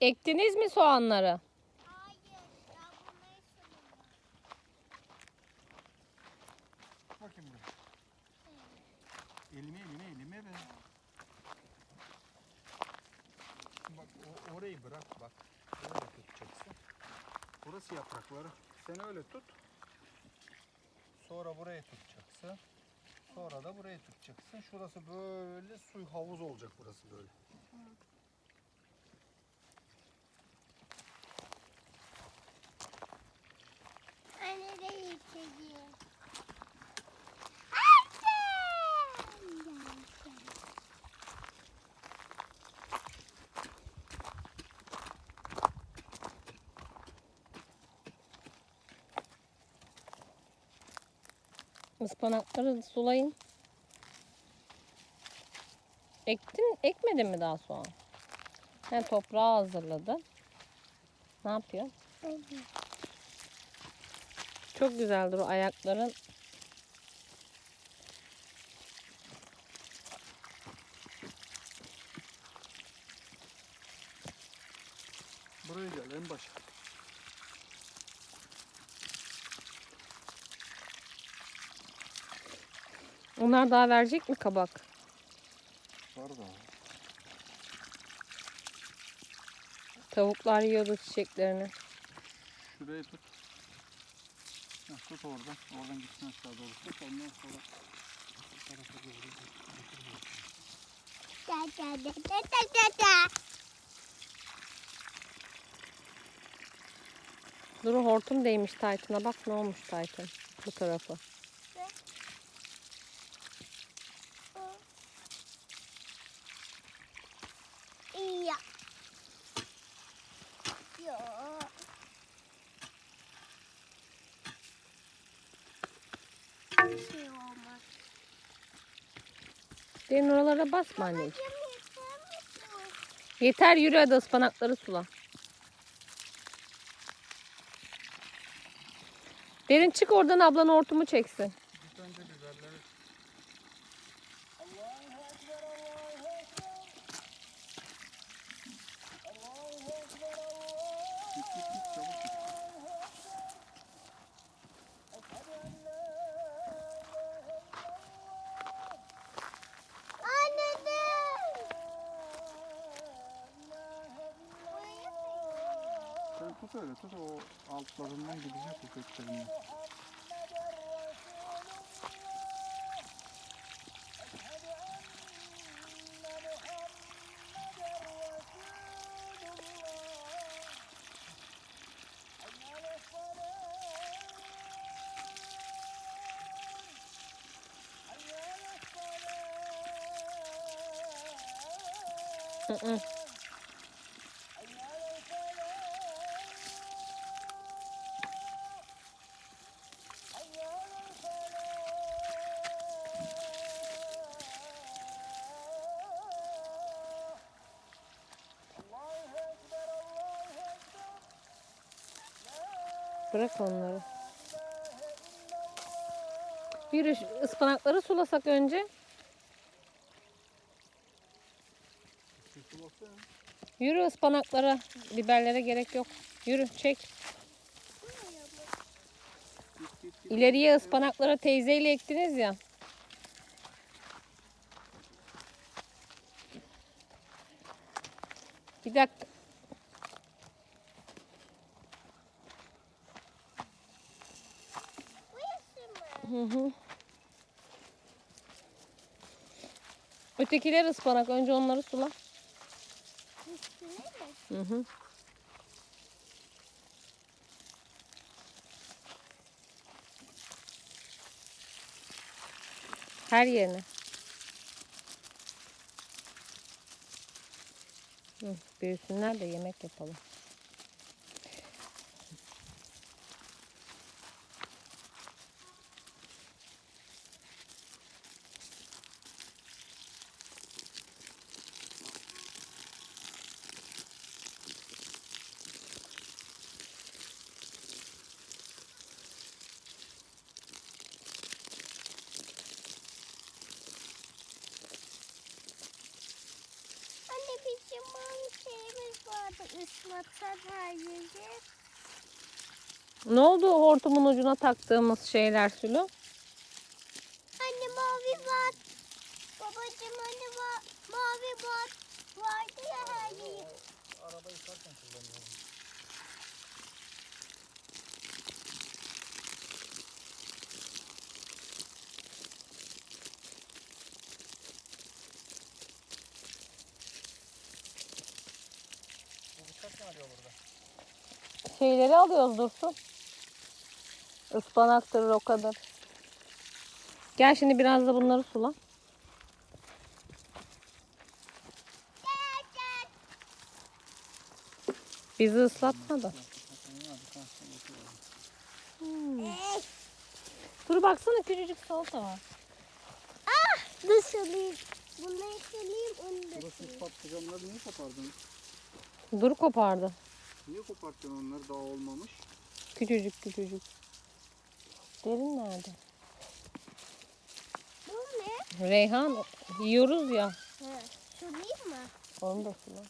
Ektiniz mi soğanları? Bakayım buraya. Elime elime elime be. Bak o, orayı bırak bak. Öyle tutacaksın. Burası yaprakları. Sen öyle tut. Sonra burayı tutacaksın. Sonra da burayı tutacaksın. Şurası böyle su havuz olacak burası böyle. Ispanakları sulayın. Ektin, ekmedin mi daha soğan? He, toprağı hazırladı. Ne yapıyor? Çok güzeldir o ayakların. Buraya gel en başa. Onlar daha verecek mi kabak? Var da. Tavuklar yiyordu çiçeklerini. Şurayı tut. Heh, tut oradan. Oradan gitsin aşağı doğru tut. Ondan sonra da da da da da da. Duru hortum değmiş Taytın'a. Bak ne olmuş Taytın. Bu tarafı. İyi. Yo. Bir şey olmaz. Derin oralara basma anneciğim. Yeter yürü hadi ıspanakları sula. Derin çık oradan ablan hortumu çeksin. Git önce biberleri. Git git git çabuk git. Tut o altlarından gidecek o köklerinden. Hı Bırak onları. Yürü ıspanakları sulasak önce. Yürü ıspanaklara. Biberlere gerek yok. Yürü çek. İleriye ıspanaklara teyzeyle ektiniz ya. Bir dakika. Hı hı. Ötekiler ıspanak. Önce onları sula. Hı hı. Her yerine. Hı, büyüsünler de yemek yapalım. Anne bir şey Anne mavi Ne oldu hortumun ucuna taktığımız şeyler Sülü? Anne mavi var. Babacım hani va mavi var. Vardı ya her yeri. Araba yıkarken kullanıyorum. Arıyor burada? Şeyleri alıyoruz Dursun. Ispanaktır, rokadır. Gel şimdi biraz da bunları sula. Bizi ıslatma da. Eh, Dur baksana küçücük salata var. Dur söyleyeyim. Bunları söyleyeyim onu da Burası söyleyeyim. patlıcanları niye kopardınız? Dur kopardı. Niye koparttın onları daha olmamış? Küçücük küçücük. Derin nerede? Bu ne? Reyhan yiyoruz ya. Ha, söyleyeyim mi? Onu da sula.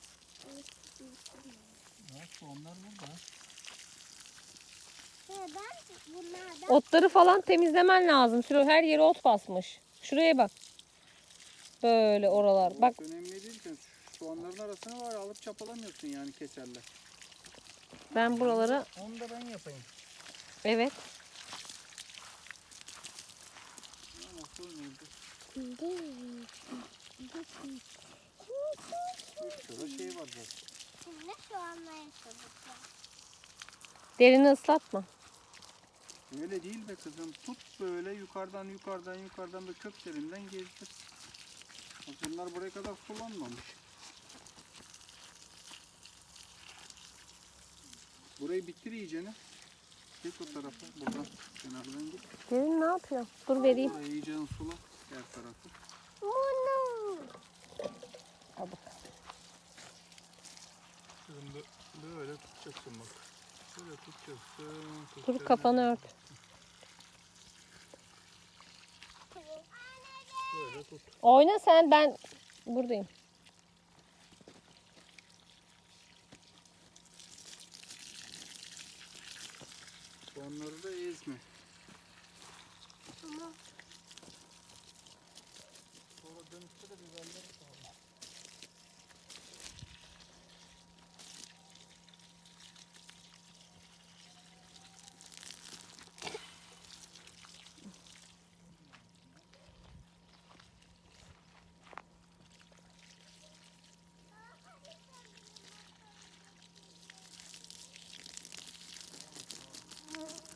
Nasıl onlar burada? Neden? Bunlardan. Otları falan temizlemen lazım. Sülü her yere ot basmış. Şuraya bak. Böyle oralar. Bak Önemli değil ki. Soğanların arasına var alıp çapalamıyorsun yani keserle. ben buralara Onu da ben yapayım. evet. Sürü şey var zaten. Şimdi. Derini ıslatma. Öyle değil be kızım. Tut böyle yukarıdan yukarıdan yukarıdan da köklerinden gezdir. Bunlar buraya kadar sulanmamış. Burayı bitir iyicene. Git o tarafa. Buradan kenardan git. Derin ne yapıyor? Dur vereyim. Burayı iyicene sula. Her tarafı. Bunu. Al bak. Şimdi böyle tutacaksın bak. Böyle tutacaksın. Dur tutacaksın. kafanı ört. Böyle tut. Oyna sen ben buradayım. Onları da ezme. Tamam. Sonra dönüşte de biberleri koy.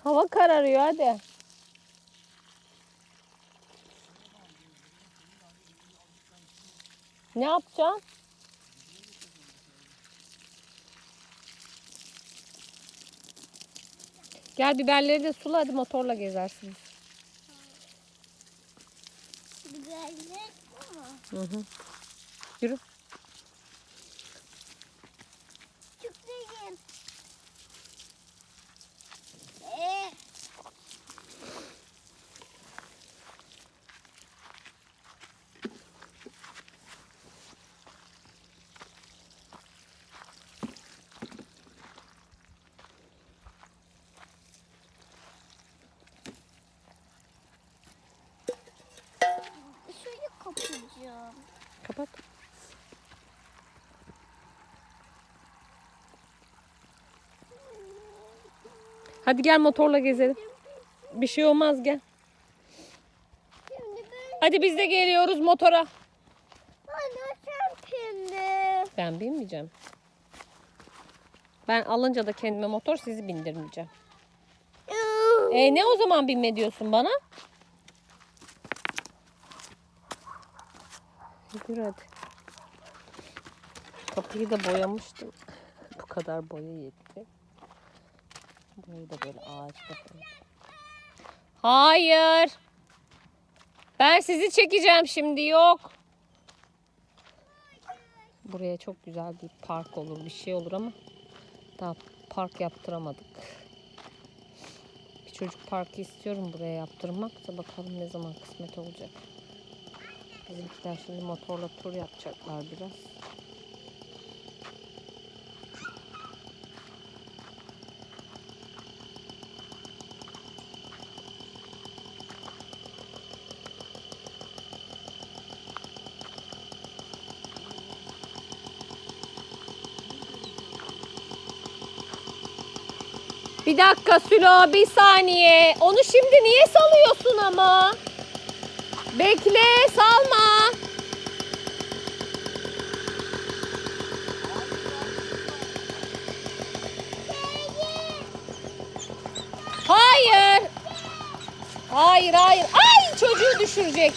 Hava kararıyor hadi. Ne yapacaksın? Gel biberleri de sula hadi motorla gezersiniz. Biberler mu? Hı hı. Yürü. Kapayacağım. Kapat. Hadi gel motorla gezelim. Bir şey olmaz gel. Hadi biz de geliyoruz motora. bana sen şimdi. Ben binmeyeceğim. Ben alınca da kendime motor sizi bindirmeyeceğim. E ne o zaman binme diyorsun bana? Yürü hadi. Kapıyı da boyamıştım. Bu kadar boya yetti. Burayı da böyle ağaçla falan. Hayır. Ben sizi çekeceğim şimdi yok. Buraya çok güzel bir park olur, bir şey olur ama daha park yaptıramadık. Bir çocuk parkı istiyorum buraya yaptırmak da bakalım ne zaman kısmet olacak. Bizimkiler şimdi motorla tur yapacaklar biraz. Bir dakika Sülo bir saniye. Onu şimdi niye salıyorsun ama? Bekle salma. Hayır. Hayır hayır. Ay çocuğu düşürecek.